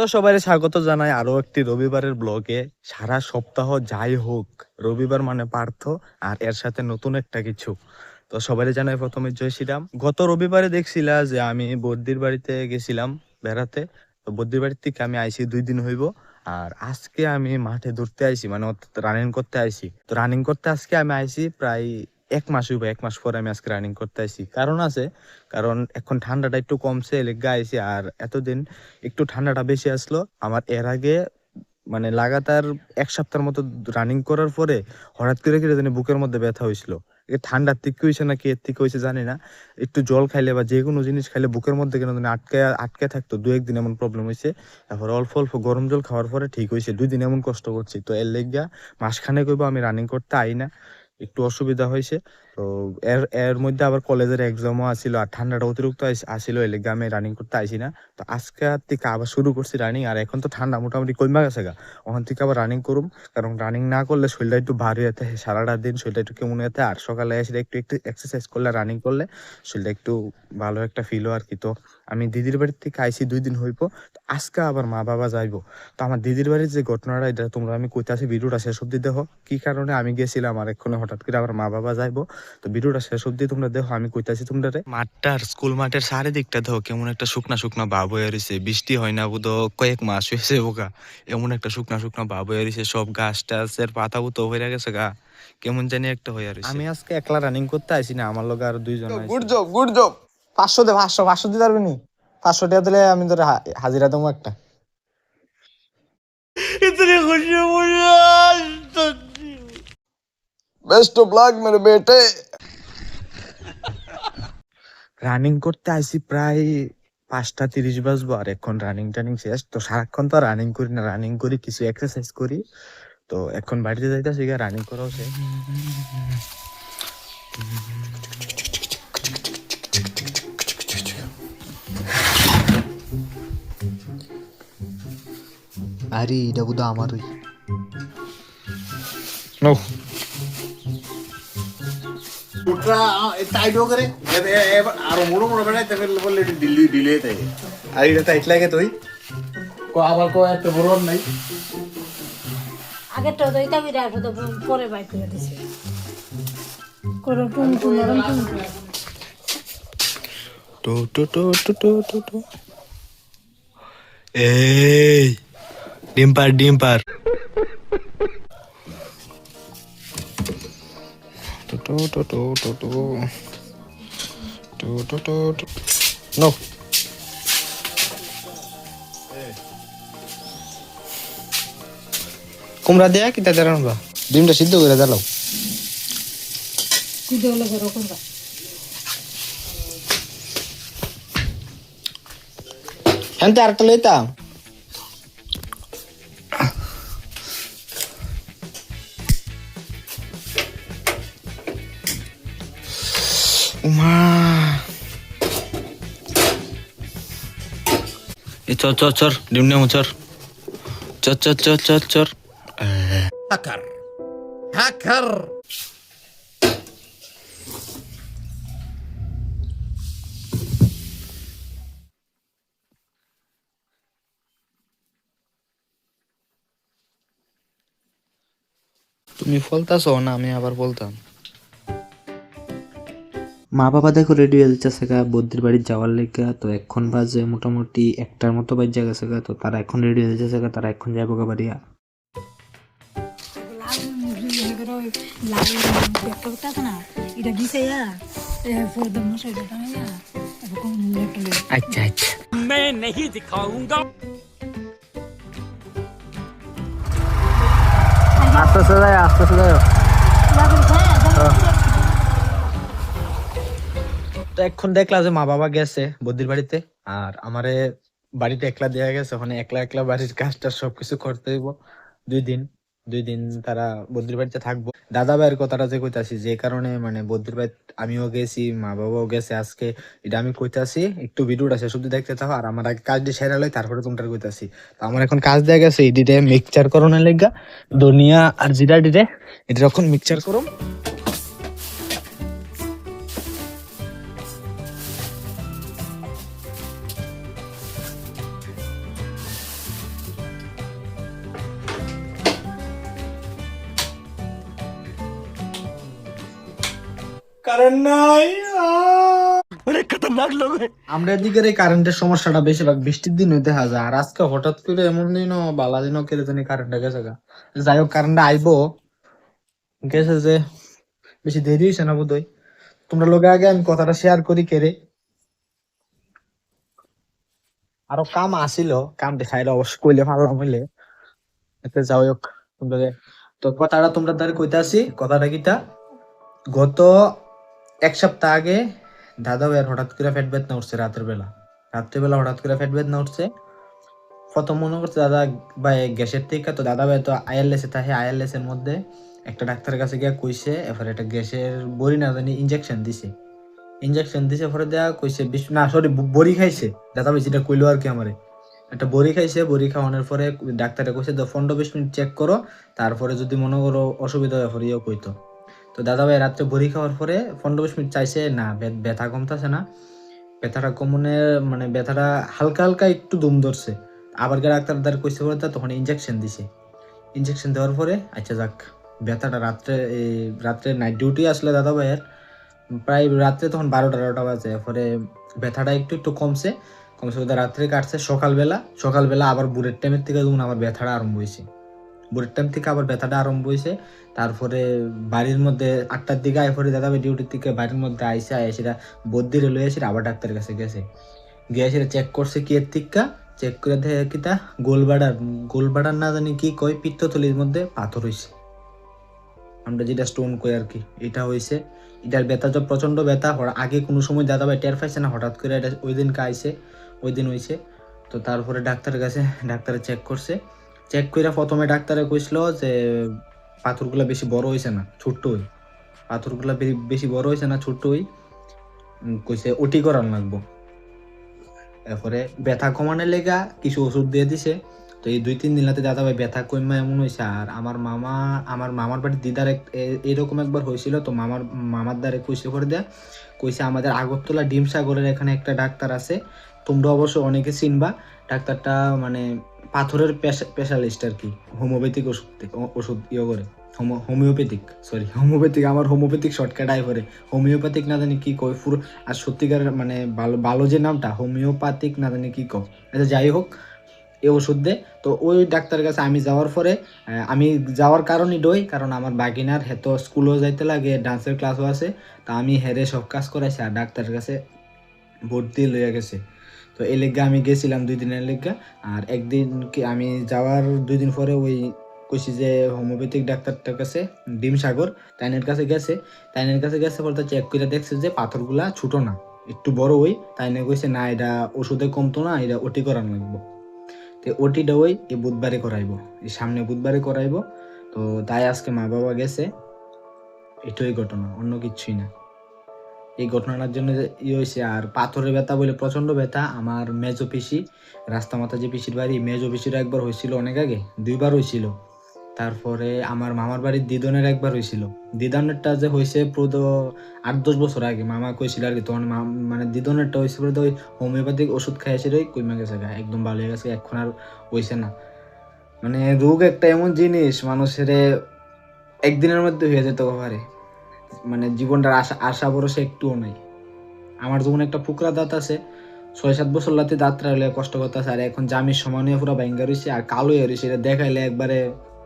তো সবাই স্বাগত জানাই আরও একটি রবিবারের ব্লগে। সারা সপ্তাহ যাই হোক, রবিবার মানে পার্থ আর এর সাথে নতুন একটা কিছু। তো সবাই জানাই প্রথমে জয় শ্রীরাম। গত রবিবারে দেখছিলা যে আমি বদ্দির বাড়িতে গেছিলাম বেড়াতে। তো বদ্দির বাড়ির থেকে আমি আইছি, দুই দিন হইব। আর আজকে আমি মাঠে দৌড়তে আইছি মানে রানিং করতে আইছি। তো রানিং করতে আজকে আমি আইছি প্রায় এক মাস হইব, এক মাস পরে আমি আজকে রানিং করতে আইছি। কারণ আছে, কারণ এখন ঠান্ডাটা একটু কমছে, লেগা আর এতদিন একটু ঠান্ডাটা বেশি আসলো। আমার এর আগে মানে লাগাতার এক সপ্তাহের মতো রানিং করার পরে হঠাৎ করে কি জানি বুকের মধ্যে ব্যথা হয়েছিল ঠান্ডার থেকে হয়েছে নাকি, এর থেকে হয়েছে জানি না। একটু জল খাইলে বা যে কোনো জিনিস খাইলে বুকের মধ্যে কেন জানি আটকে আটকে থাকতো, দু একদিন এমন প্রবলেম হয়েছে তারপর অল্প অল্প গরম জল খাওয়ার পরে ঠিক হয়েছে দুই দিন এমন কষ্ট করছি। তো এর লেগা মাসখানে কইব আমি রানিং করতে আই না। একটু অসুবিধা হয়েছে। তো এর এর মধ্যে আবার কলেজের এক্সামও আসিল, আর ঠান্ডাটা অতিরিক্ত আসিল এর লেগে আমি রানিং করতে আইসি না। তো আজকে থেকে আবার শুরু করছি রানিং আর এখন তো ঠান্ডা মোটামুটি কমা গেছে গা। ওখান থেকে আবার রানিং করুম, কারণ রানিং না করলে শরীরটা একটু ভারী হতে সারাটা দিন শরীরটা একটু কেমন হতে আর সকালে এসে একটু একটু এক্সারসাইজ করলে রানিং করলে শরীরটা একটু ভালো একটা ফিল হয় আর কি। তো আমি দিদির বাড়ির থেকে আইসি, দুই দিন হইব, তো আজকে আবার মা বাবা যাইবো। তো আমার দিদির বাড়ির যে ঘটনাটা, এটা তোমরা আমি কইতে আছি ভিডিওটা শেষ অব্দি দেখো। কি কারণে আমি গেছিলাম, আর এক্ষণে হঠাৎ করে আবার মা বাবা যাইবো। তো ভিডিওটা শেষ অব্দি তোমরা দেখো আমি কইতাছি তোমরা মাঠটার স্কুল মাঠের চারিদিকটা দেখো কেমন একটা শুকনা শুকনা ভাব হয়ে রয়েছে বৃষ্টি হয় না বুধ কয়েক মাস হয়েছে বোকা। এমন একটা শুকনা শুকনা ভাব হয়ে রয়েছে সব গাছ টাছের পাতা বুতো হয়ে গেছে গা। কেমন জানি একটা হয়ে রয়েছে আমি আজকে একলা রানিং করতে আইছি না আমার লগে আর দুইজন গুড জব গুড জব পাঁচশো দে পাঁচশো পাঁচশো দিতে পারবি নি? পাঁচশো টাকা দিলে আমি তোর হা- হাজিরা দেবো একটা। বেস্ট অফ লাক মেরে বেটে রানিং করতে আইছি প্রায় পাঁচটা তিরিশ বাজবো আর এখন রানিং টানিং শেষ। তো সারাক্ষণ তো রানিং করি না রানিং করি কিছু এক্সারসাইজ করি। তো এখন বাড়িতে যাইতেছি গিয়ে রানিং করাও সে আরে এটা বুধ আমারই अकरा टाईट वगैरे मोडो मोडो भेटायचं बोलले डिले নাই। আগে তো দইটা বিরাট হতো পরে বাইক ডিম্পার ডিম্পার টু টু টু টু টু টু টু টু টু টু নো কুমড়া দেয়া কি তাদের আনবা? ডিমটা সিদ্ধ করে দাও। কুদে হলে করো করবা চর চর চর ডিম নেমো চর। চর চর চর চর চর। হ্যাকার হ্যাকার তুমি ফলতাছো না আমি আবার বলতাম। মা বাবা দেখো রেডি হয়ে যাচ্ছে গা বদ্রির বাড়ি যাওয়ার লেগে। তো এখন বাজে মোটামুটি একটার মতো বাজে গেছে গা। তো তারা এখন রেডি হয়ে যাচ্ছে গা তারা এখন যাব গা বাড়িয়া। হয়ে আচ্ছা আচ্ছা। আস্তে আস্তে যায় আস্তে আস্তে যায় তো এখন দেখলা যে মা বাবা গেছে বদ্দির বাড়িতে, আর আমারে বাড়িতে একলা দেয়া গেছে, ওখানে একলা একলা বাড়ির কাজটা সবকিছু করতে হইব। দুই দিন দুই দিন তারা বদ্রির বাড়িতে থাকব। দাদা ভাইয়ের কথাটা যে কইতাছি, যে কারণে মানে বদ্রির বাড়ি, আমিও গেছি, মা বাবাও গেছে আজকে, এটা আমি কইতাছি, একটু ভিডিওটা শেষ অব্দি দেখতে থাকো, আর আমার আগে কাজটি সেরা লই, তারপরে তোমরা কইতাছি। তো আমার এখন কাজ দেয়া গেছে, এডিটে মিক্সচার করোনা লেগা, ধনিয়া আর জিরা ডিটে এটা যখন মিক্সচার করো। আমরা এদিকের এই কারেন্টের সমস্যাটা বেশিরভাগ বৃষ্টির দিনই দেখা যায়। আর আজকে হঠাৎ করে এমন দিনও বালা দিনও কেড়ে জানি কারেন্টটা গেছে গা। যাই হোক কারেন্টটা আইবো। গেছে যে বেশি দেরি হয়েছে না বোধহয়। তোমরা লোকে আগে আমি কথাটা শেয়ার করি কেড়ে। আরও কাম আসিল কাম দেখাইলে অবশ্য কইলে পারলাম হইলে। এতে যাই হোক তোমরা তো কথাটা তোমরা দ্বারা কইতে আসি কথাটা কিটা গত এক সপ্তাহ আগে দাদা ভাইয়ের হঠাৎ করে ফ্যাট বেদনা উঠছে রাতের বেলা। রাত্রের বেলা হঠাৎ করে ফ্যাট বেদনা উঠছে। প্রথম মনে করছে দাদা ভাই গ্যাসের থেকে, তো দাদা ভাই তো এ থাকে, আইএলএস এর মধ্যে একটা ডাক্তারের কাছে গিয়ে কইছে, এরপরে একটা গ্যাসের বড়ি না জানি ইনজেকশন দিছে। ইনজেকশন দিছে পরে দেয়া কইছে, বিশ- না সরি বড়ি খাইছে। দাদা ভাই যেটা কইলো আর কি আমারে। একটা বড়ি খাইছে, বড়ি খাওয়ানোর পরে ডাক্তারে কইছে, তো পনেরো, বিশ মিনিট চেক করো, তারপরে যদি মনে করো অসুবিধা হয় ইয়েও কইতো। তো দাদা ভাই রাত্রে বড়ি খাওয়ার পরে পনেরো বিশ মিনিট চাইছে, না, ব্যথা কমতেছে না। ব্যথাটা কমনে মানে ব্যথাটা হালকা হালকা একটু দম ধরছে। আবার গিয়ে ডাক্তার দ্বার কইছে পরে তখন ইঞ্জেকশন দিছে। ইঞ্জেকশন দেওয়ার পরে আচ্ছা যাক। ব্যথাটা রাত্রে এই রাত্রে নাইট ডিউটি আসলে দাদা ভাইয়ের প্রায় রাত্রে তখন বারোটা তেরোটা বাজে। পরে ব্যথাটা একটু একটু কমছে। কমছে রাত্রে কাটছে সকালবেলা। সকালবেলা আবার বুড়ের টাইমের থেকে যখন আবার ব্যথাটা আরম্ভ হয়েছে বুড়ের টাইম থেকে আবার ব্যথাটা আরম্ভ হয়েছে। তারপরে বাড়ির মধ্যে আটটার দিকে আয় পরে দাদা ভাই ডিউটির থেকে বাড়ির মধ্যে আইসে আয় সেটা বদ্যিরে লয়ে এসে আবার ডাক্তারের কাছে গেছে। গিয়ে সেটা চেক করছে কি এর টিক্কা চেক করে দেখে কি তা গোলবাড়ার গোলবাড়ার না জানি কি কয় পিত্তথলির মধ্যে পাথর হইছে। আমরা যেটা স্টোন কই আর কি, এটা হয়েছে এটার ব্যথা তো প্রচণ্ড ব্যথা আগে কোনো সময় দাদা ভাই টের পাইছে না, হঠাৎ করে এটা ওই দিনকে আইছে, ওই দিন হয়েছে তো তারপরে ডাক্তারের কাছে, ডাক্তারে চেক করছে। চেক করে প্রথমে ডাক্তারে কইছিল যে, পাথরগুলা বেশি বড় হয়েছে না, ছোট্ট হই। পাথরগুলা বেশি বড় হয়েছে না, ছোট্ট হই। কইছে ওটি করার লাগবো। তারপরে ব্যথা কমানোর লেগা কিছু ওষুধ দিয়ে দিছে। তো এই দুই তিন দিন দিনাতে দাদা ভাই ব্যথা কমা এমন হয়েছে আর আমার মামা, আমার মামার বাড়ির দিদার এক- এরকম একবার হয়েছিল তো মামার মামার দ্বারে কইছে করে দেয়া। কইছে আমাদের আগরতলা ডিম সাগরের এখানে একটা ডাক্তার আছে। তোমরা অবশ্য অনেকে চিনবা, ডাক্তারটা মানে পাথরের স্পেশালিস্ট আর কি হোমিওপ্যাথিক ওষুধ ওষুধ ইয়ে করে হোমো- হোমিওপ্যাথিক সরি হোমিওপ্যাথিক আমার হোমিওপ্যাথিক শর্টকাট আই করে। হোমিওপ্যাথিক না জানি কি কয়, পুরো আর সত্যিকার মানে ভালো ভালো যে নামটা হোমিওপ্যাথিক না জানি কি কয়। আচ্ছা যাই হোক এই ওষুধ দে। তো ওই ডাক্তারের কাছে আমি যাওয়ার পরে আমি যাওয়ার কারণই ডই, কারণ আমার বাগিনার হেতো স্কুলেও যাইতে লাগে ডান্সের ক্লাসও আছে। তা আমি হেরে সব কাজ করাইছি, আর ডাক্তারের কাছে ভর্তি লইয়া গেছে। তো এই লেগা আমি গেছিলাম দুই দিনের লেগা। আর একদিন কি আমি যাওয়ার দুই দিন পরে ওই কইছি যে হোমিওপ্যাথিক ডাক্তারটার কাছে ডিম সাগর, তাইনের কাছে গেছে। তাইনের কাছে গেছে বলতে চেক করে দেখছে যে পাথরগুলা ছোট না। একটু বড় ওই, তাইনে কইছে, না, এটা ওষুধে কমতো না, এটা ওটি করান লাগবো। তো ওটিটা ওই এই বুধবারে করাইবো এই সামনে বুধবারে করাইবো। তো তাই আজকে মা বাবা গেছে, এটাই ঘটনা, অন্য কিছুই না। এই ঘটনাটার জন্য যে ই হয়েছে, আর পাথরের ব্যথা বলে প্রচণ্ড ব্যথা। আমার মেজো পিসি, রাস্তা মাথা যে পিসির বাড়ি, মেজো পিসির একবার হয়েছিল অনেক আগে, দুইবার হয়েছিল। তারপরে আমার মামার বাড়ির দিদনের একবার হয়েছিল। দিদনেরটা যে হয়েছে প্রদ আট দশ বছর আগে, মামা কইছিল আর কি, তখন মানে দিদনেরটা হয়েছে তো ওই হোমিওপ্যাথিক ওষুধ খাইছিল ওই কইমা গেছে একদম ভালো হয়ে গেছে, এখন আর হয়েছে না। মানে রোগ একটা এমন জিনিস, মানুষের একদিনের মধ্যে হয়ে যেতে পারে। মানে জীবনটার আশা আশা ভরসা একটুও নাই। আমার যেমন একটা ফুকরা দাঁত আছে ছয় সাত বছর লাতে দাঁত রাখলে কষ্ট করতেছে, আর এখন জামির সমান পুরো ব্যাঙ্গা রয়েছে আর কালো হয়ে রয়েছে এটা দেখাইলে একবারে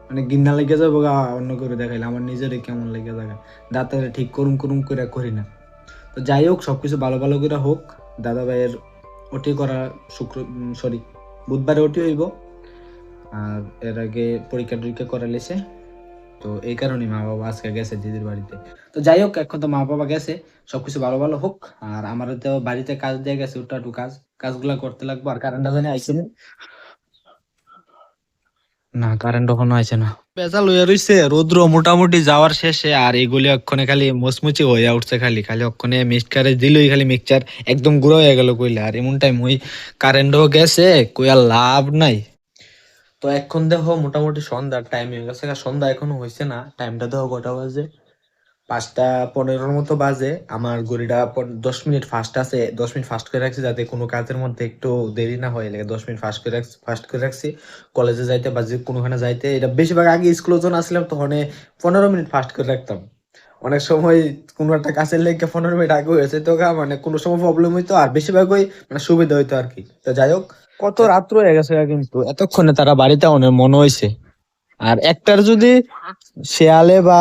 মানে গিন্না লেগে যাব গা, অন্য করে দেখাইলে। আমার নিজেরই কেমন লেগে যাবে দাঁতের ঠিক করুম করুম করে করি না। তো যাই হোক, সবকিছু ভালো ভালো করে হোক দাদা ভাইয়ের ওটি করা শুক্র সরি বুধবারে ওটি হইব, আর এর আগে পরীক্ষা টরীক্ষা করা লেছে তো এই কারণে মা বাবা আজকে গেছে দিদির বাড়িতে। তো যাই হোক, এখন তো মা বাবা গেছে, সবকিছু ভালো ভালো হোক। আর আমার তো বাড়িতে কাজ দিয়ে গেছে ওটা কাজ। কাজগুলা করতে লাগবো, আর কারেন্টটা জানি আইছে না। কারেন্ট কখনো আইছে না। পেঁচা লইয়া রইছে, রৌদ্র মোটামুটি যাওয়ার শেষে, আর এগুলি অক্ষণে খালি মুচমুচি হইয়া উঠছে খালি। খালি অক্ষণে মিক্সচারে দিলই খালি মিক্সচার একদম গুঁড়ো হয়ে গেল কইলে। আর এমন টাইম ওই কারেন্টও গেছে, কইয়া লাভ নাই। তো এখন দেখো মোটামুটি সন্ধ্যার টাইম হয়ে গেছে। সন্ধ্যা এখনও হয়েছে না টাইমটা দেখো কটা বাজে? পাঁচটা পনেরোর মতো বাজে। আমার ঘড়িটা দশ মিনিট ফাস্ট আছে। দশ মিনিট ফাস্ট করে রাখছি যাতে কোনো কাজের মধ্যে একটু দেরি না হয়। লাগে দশ মিনিট ফাস্ট করে রাখছি ফাস্ট করে রাখছি। কলেজে যাইতে বা যে কোনোখানে যাইতে, এটা বেশিরভাগ আগে স্কুলে যখন আসলাম তখন পনেরো মিনিট ফাস্ট করে রাখতাম। অনেক সময় কোনো একটা কাছের লেগে পনেরো মিনিট আগে হয়েছে তো মানে কোনো সময় প্রবলেম হইতো। আর বেশিরভাগই মানে সুবিধা হইতো আর কি। তো যাই হোক কত রাত্র হয়ে গেছে কিন্তু। এতক্ষণে তারা বাড়িতে অনেক মনে হয়েছে। আর একটার যদি শেয়ালে বা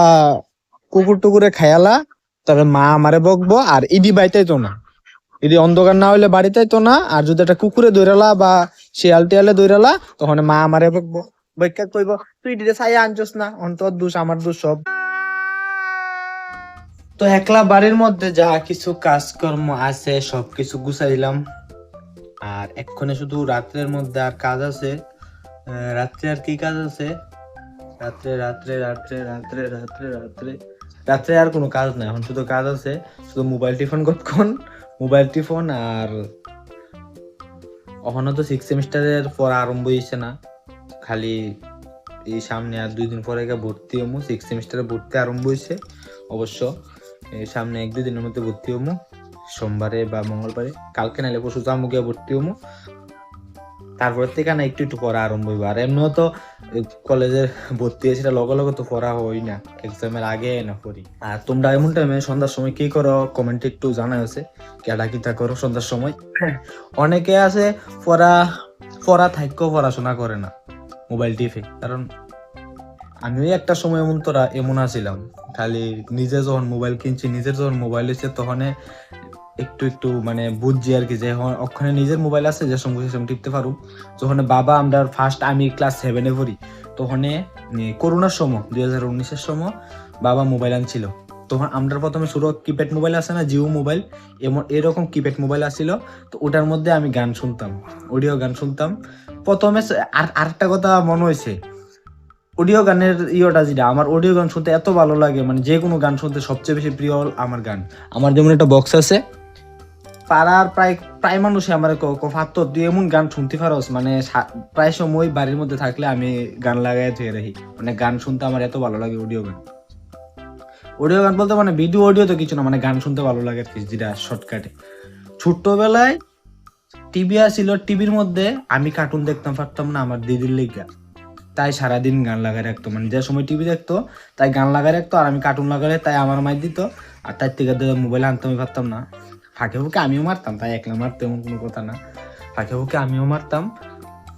কুকুর টুকুরে খায়ালা, তাহলে মা আমারে বকবো আর ইডি বাইতেই তো না। ইডি অন্ধকার না হইলে বাড়িতেই তো না, আর যদি একটা কুকুরে দৌড়ালা বা শিয়াল টিয়ালে দৌড়ালা তখন মা আমারে বকবো। বৈকা কইব, তুই ইডিরে ছাইয়া আনছস না অন্তর দোষ, আমার দোষ সব। তো একলা বাড়ির মধ্যে যা কিছু কাজকর্ম আছে, সবকিছু গুছাইলাম। আর এক্ষণে শুধু রাত্রের মধ্যে আর কাজ আছে। রাত্রে আর কি কাজ আছে? রাত্রে রাত্রে রাত্রে রাত্রে রাত্রে রাত্রে। রাত্রে আর কোনো কাজ নাই, এখন শুধু কাজ আছে, শুধু মোবাইল টিফোন কতক্ষণ? মোবাইল টিফোন আর ওখানে তো সিক্স সেমিস্টারের পর আরম্ভ হয়েছে না। খালি এই সামনে আর দুই দিন পরে ভর্তি হমু সিক্স সেমিস্টারে ভর্তি আরম্ভ হয়েছে অবশ্য সামনে এক দুই দিনের মধ্যে ভর্তি হমু। সোমবারে বা মঙ্গলবারে। কালকে নাইলে পরশু যামু গিয়ে ভর্তি হমু। তারপর থেকে না একটু একটু পড়া আরম্ভ হইব। আর এমনিও তো কলেজের ভর্তি হয়েছে লগে লগে তো পড়া হই না। এক্সামের আগে না পড়ি আর তোমরা এমন টাইমে সন্ধ্যার সময় কি করো? কমেন্টে একটু জানা আছে কেডা কিটা করো সন্ধ্যার সময়? অনেকে আছে পড়া পড়া থাকলেও পড়াশোনা করে না মোবাইল টিপে। কারণ আমিও একটা সময় এমন তোরা এমন আছিলাম। খালি নিজে যখন মোবাইল কিনছি, নিজের যখন মোবাইল এসে তখন একটু একটু মানে বুঝছি আর কি যে ওখানে নিজের মোবাইল আছে, যে সঙ্গে সঙ্গে টিপতে পারো যখন বাবা আমরা ফার্স্ট আমি ক্লাস সেভেনে পড়ি, তখন করোনার সময়, দুই হাজার উনিশের সময় বাবা মোবাইল আনছিল। তখন আমরা প্রথমে শুরু কিপ্যাড মোবাইল আছে না, জিও মোবাইল এমন এরকম কিপ্যাড মোবাইল আসছিল তো ওটার মধ্যে আমি গান শুনতাম অডিও গান শুনতাম। প্রথমে আর, আরেকটা কথা মনে হয়েছে অডিও গানের ইয়েটা যেটা, আমার অডিও গান শুনতে এত ভালো লাগে মানে যে কোনো গান শুনতে সবচেয়ে বেশি প্রিয় আমার গান। আমার যেমন একটা বক্স আছে পাড়ার প্রায় প্রায় মানুষে আমার ফাত্ত, তুই এমন গান শুনতে পারোস? মানে প্রায় সময় বাড়ির মধ্যে থাকলে আমি গান লাগাই ধুয়ে রাখি। মানে গান শুনতে আমার এত ভালো লাগে অডিও গান। অডিও গান বলতে মানে ভিডিও অডিও তো কিছু না মানে গান শুনতে ভালো লাগে কি, যেটা শর্টকাটে ছোট্টবেলায় টিভি আসছিল টিভির মধ্যে আমি কার্টুন দেখতাম পারতাম না, আমার দিদির লেগা। তাই সারাদিন গান লাগাই রাখতো মানে যে সময় টিভি দেখতো, তাই গান লাগাই রাখতো, আর আমি কার্টুন লাগালে তাই আমার মাই দিত, আর তার থেকে মোবাইল আনতে আমি পারতাম না। ফাঁকে ফুঁকে আমিও মারতাম, তাই একলা মারতে এমন কোনো কথা না। ফাঁকে ফুঁকে আমিও মারতাম।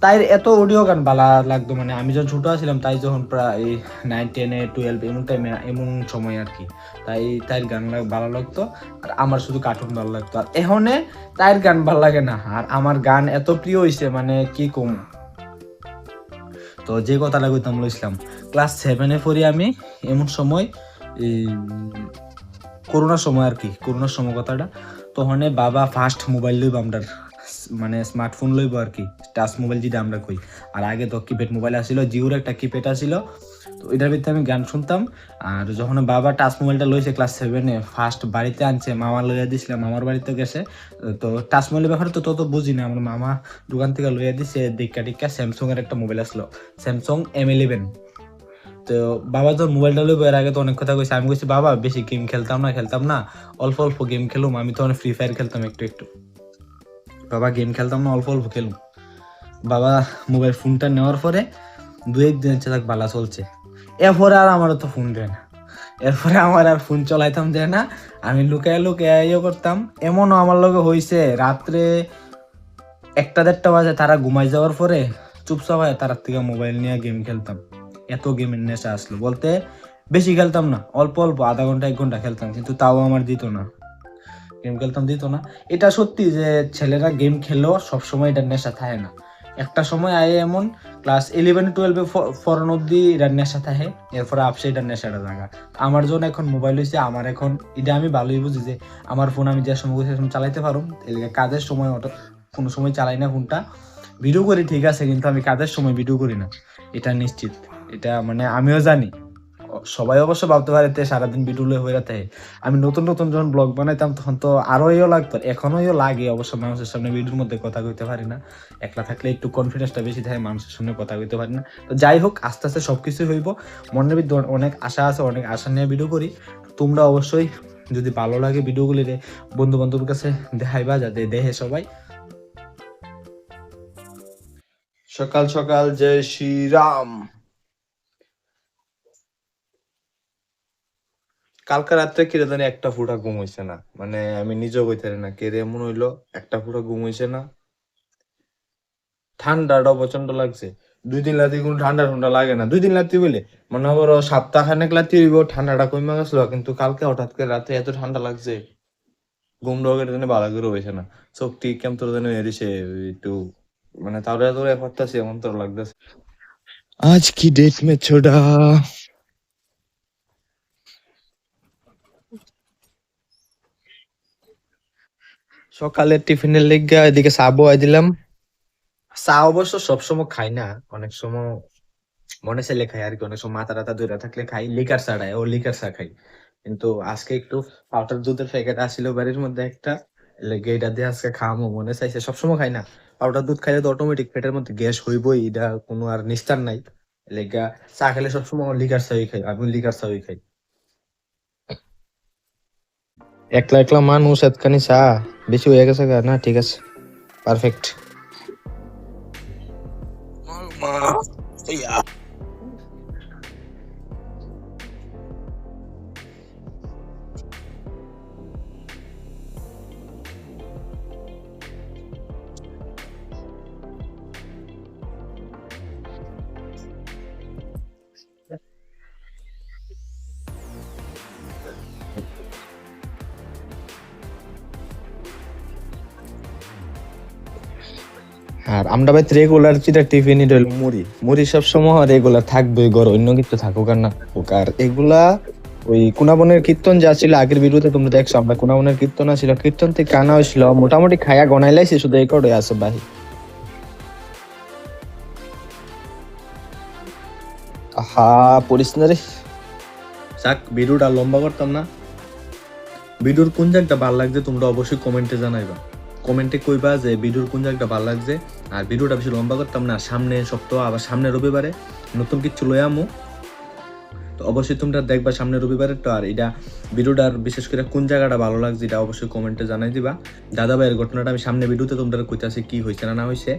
তাই এত অডিও গান ভালো লাগতো মানে আমি যখন ছোট ছিলাম তাই যখন প্রায় নাইন টেনে টুয়েলভ এমন টাইমে এমন সময় আর কি, তাই তাই গান ভালো লাগতো, আর আমার শুধু কার্টুন ভালো লাগতো। আর এখনে তাইর গান ভালো লাগে না, আর আমার গান এত প্রিয় হয়েছে মানে কি কম। তো যে কথাটা কইতাম, লইছিলাম ক্লাস সেভেনে পড়ি আমি, এমন সময়, এই করোনার সময় আর কি, করোনার সময় কথাটা তখন বাবা ফার্স্ট মোবাইল লইব আমরা মানে স্মার্টফোন লইব আর কি টাচ মোবাইল যেটা আমরা কই। আর আগে তো কিপ্যাড মোবাইল আসছিল জিওর একটা কিপ্যাড আসছিল তো এটার ভিতরে আমি গান শুনতাম। আর যখন বাবা টাচ মোবাইলটা লইছে ক্লাস সেভেনে ফার্স্ট বাড়িতে আনছে, মামা লইয়া দিছিলাম মামার বাড়িতে গেছে। তো টাচ মোবাইলের ব্যাপারে তো তত বুঝি না, আমার মামা দোকান থেকে লইয়া দিছে দেখা টিকা স্যামসং এর একটা মোবাইল আসলো। স্যামসং এম ইলেভেন তো বাবা তো মোবাইলটা লইব, এর আগে তো অনেক কথা কইছে। আমি কইছি, বাবা, বেশি গেম খেলতাম না খেলতাম না। অল্প অল্প গেম খেলুম। আমি তো অনেক ফ্রি ফায়ার খেলতাম একটু একটু। বাবা, গেম খেলতাম না, অল্প অল্প খেলুম। বাবা মোবাইল ফোনটা নেওয়ার পরে দু একদিন হচ্ছে তাক বালা চলছে। এরপরে আর আমার তো ফোন দেয় না। এরপরে আমার আর ফোন চলাইতাম দেয় না। আমি লুকায় লুকায় ইয়ে করতাম। এমনও আমার লগে হয়েছে রাত্রে একটা দেড়টা বাজে তারা ঘুমাই যাওয়ার পরে চুপচাপ হয় তার থেকে মোবাইল নিয়ে গেম খেলতাম। এত গেমের নেশা আসলো। বলতে বেশি খেলতাম না, অল্প অল্প আধা ঘণ্টা, এক ঘণ্টা খেলতাম, কিন্তু তাও আমার দিত না। গেম খেলতাম, দিত না। এটা সত্যি যে ছেলেরা গেম খেলেও সবসময় এটা নেশা থাকে না। একটা সময় আয়ে এমন ক্লাস ইলেভেন টুয়েলভে ফরন অব্দি এটার নেশা থাকে, এরপরে আপসে এটার নেশাটা জায়গা আমার জন্য এখন মোবাইল হয়েছে আমার এখন, এটা আমি ভালোই বুঝি যে আমার ফোন আমি যে সময় সে সময় চালাইতে পারো। এদিকে কাজের সময় অটো, কোনো সময় চালাই না ফোনটা ভিডিও করি ঠিক আছে, কিন্তু আমি কাজের সময় ভিডিও করি না। এটা নিশ্চিত। এটা মানে আমিও জানি। সবাই অবশ্য ভাবতে পারে তে সারাদিন ভিডিও হয়ে থাকে আমি নতুন নতুন যখন ব্লগ বানাইতাম, তখন তো আরও ইয়ে লাগতো। এখনও ইয়ে লাগে অবশ্য মানুষের সামনে ভিডিওর মধ্যে কথা কইতে পারি না। একলা থাকলে একটু কনফিডেন্সটা বেশি থাকে, মানুষের সামনে কথা কইতে পারি না। তো যাই হোক, আস্তে আস্তে সবকিছু হইব। মনের ভিতরে অনেক আশা আছে, অনেক আশা নিয়ে ভিডিও করি। তোমরা অবশ্যই যদি ভালো লাগে ভিডিওগুলি বন্ধু বান্ধবের কাছে দেখাইবা, যাতে দেখে সবাই। সকাল সকাল, জয় শ্রীরাম। কালকে রাত্রে কিরে জানি একটা ফুটা ঘুম হইছে না। মানে আমি নিজেও পারি না, কে রে এমন হইল, একটা ফুটা ঘুম হইছে না। ঠান্ডাটা প্রচণ্ড লাগছে। দুই দিন রাতে কোনো ঠান্ডা ঠান্ডা লাগে না। দুই দিন রাতে বলে মনে করো সপ্তাহ খানেক রাতে হইব, ঠান্ডাটা কমে গেছিল, কিন্তু কালকে হঠাৎ করে রাতে এত ঠান্ডা লাগছে, ঘুম ডগের জন্য ভালো করে হয়েছে না। চোখটি কেমন তোর যেন এরিছে একটু মানে তাহলে তোর এফারতাছে এমন তোর লাগতেছে। আজ কি ডেট মে ছোড়া সকালে টিফিনের লেগে এদিকে চা বয় দিলাম। চা অবশ্য সবসময় খাই না, অনেক সময় মনে চাইলে খাই আর কি, অনেক সময় মাথা টাথা ধরে থাকলে খাই লিকার চা ও লিকার চা খাই। কিন্তু আজকে একটু পাউডার দুধের প্যাকেট আসছিল বাড়ির মধ্যে একটা, লেগে এটা দিয়ে আজকে খাওয়ামো মনে চাইছে সবসময় খাই না। পাউডার দুধ খাইলে তো অটোমেটিক পেটের মধ্যে গ্যাস হইবই, এটা কোনো আর নিস্তার নাই। লেগা চা খেলে সবসময় লিকার চাই খাই, আমি লিকার চাই খাই। একলা একলা মানুষ এতখানি চা বেশি হয়ে গেছে? না ঠিক আছে পারফেক্ট আর আমরা ভাই রেগুলার যেটা টিফিন মুড়ি। মুড়ি সব সময় রেগুলার থাকবে ঘর অন্য কিছু থাকুক আর না থাকুক। আর এগুলা ওই কুনাবনের কীর্তন যা ছিল আগের ভিডিওতে তোমরা দেখছ, আমরা কুনাবনের কীর্তন ছিল কীর্তন থেকে কানা হয়েছিল, মোটামুটি খায়া গনাই লাইছি শুধু এই করে ভাই পড়িস না রে। যাক, ভিডিওটা লম্বা করতাম না। ভিডিওর কোন জায়গাটা ভালো লাগছে তোমরা অবশ্যই কমেন্টে জানাইবা। কমেন্টে কইবা যে ভিডিওর কোন জায়গাটা ভালো লাগছে। আর ভিডিওটা বেশি লম্বা করতাম না, সামনে সপ্তাহ, আবার সামনে রবিবারে নতুন কিছু লই আমু। তো অবশ্যই তোমরা দেখবা সামনে তো আর এটা ভিডিওটার বিশেষ করে কোন জায়গাটা ভালো লাগছে এটা অবশ্যই কমেন্টে জানাই দিবা। দাদা ভাইয়ের ঘটনাটা আমি সামনে ভিডিওতে তোমরা কইতাছি কি হয়েছে না না হয়েছে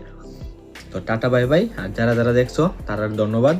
তো টাটা, বাই বাই। আর যারা যারা দেখছ তারা ধন্যবাদ।